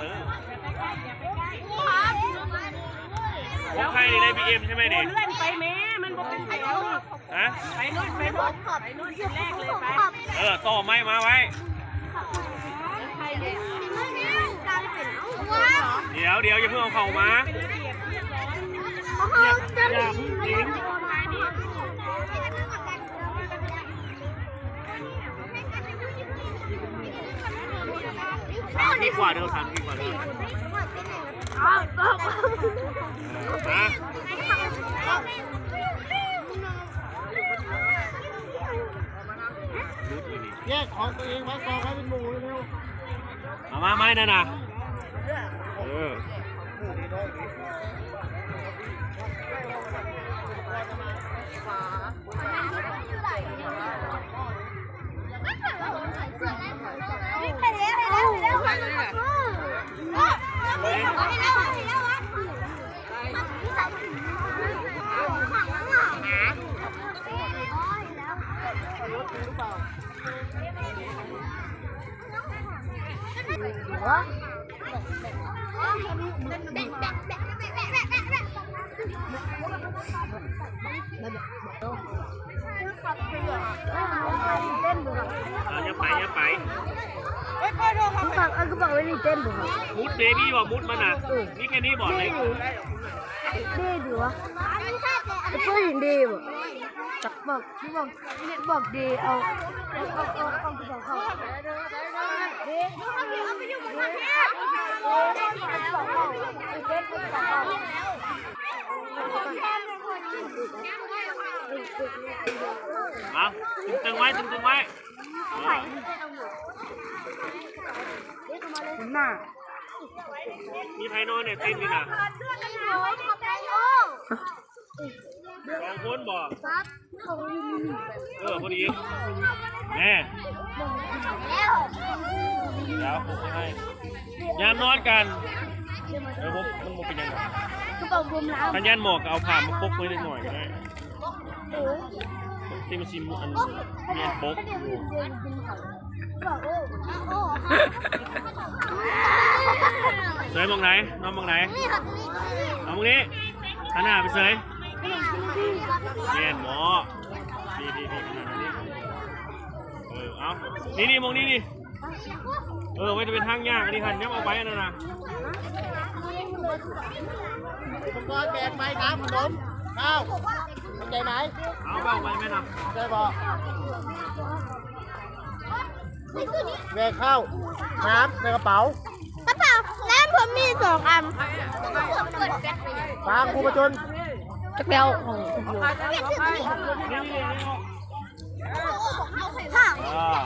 เออของใครนี่ในบีเอ็มใช่ไหมนี่เลื่อนไปแม่มันบอกเป็นแถวฮะไปนู่นไปนู่นไปนู่นที่แรกเลยไปเออต่อไม้มาไว้ใครเนี่ยเดี๋ยวเดี๋ยวอย่าเพิ่งเอาเข่ามาเป็นระเบียบเรียบร้อยอย่าอย่าเพิ่งทิ้ง สามปีกว่าเดิมสามปีกว่าเดิมนะรุดเลยนี่แยกของตัวเองไว้กองไว้เป็นหมู่เร็วเอามาไหมนั่นน่ะเอออ่ะอย่าไปย่าไปกูบอกเออกูบอกว่านี่เต้นดูครับมุดเบบี้บอกมุดมันน่ะนี่แค่นี้บอกเลยดีดูวะจะพูดถึงดีบ่จักบอกที่บอกเนี่ยบอกดีเอาเอาเอาเอาเอาไปบอกเขา เอาตึงๆไว้ตึงๆไว้คนหน้ามีไพนอนเนี่ยเต้นนี่น่ะสองคนบอกเออพอดีแม่เดี๋ยวผมให้ยามนอนกันเออผมมันมันเป็นยังไง กูบอกรวมแล้วทันยันหมอกก็เอาผ้ามาปกไว้นิดหน่อยก็ได้ที่มันชิมอันเมียนปกอยู่เสยมองไหนน้อนมองไหนเอามองนี้หันหน้าไปเสยเมียนหมอดีดีดีขนาดนี้เออเอานี่นี่มองนี่นี่เออไว้จะเป็นทางยากอันนี้หันย้ำเอาไปอันนั่นนะ อุปก็แบงไม้น้ำขนมข้าเข้าใจไหมเอาเบ้าไปไหมนะเข้าใจบอกแบเข้าน้ำในกระเป๋ากระเป๋าแล้วผมมีสองอันฟางคูประจนจักเดียวของครู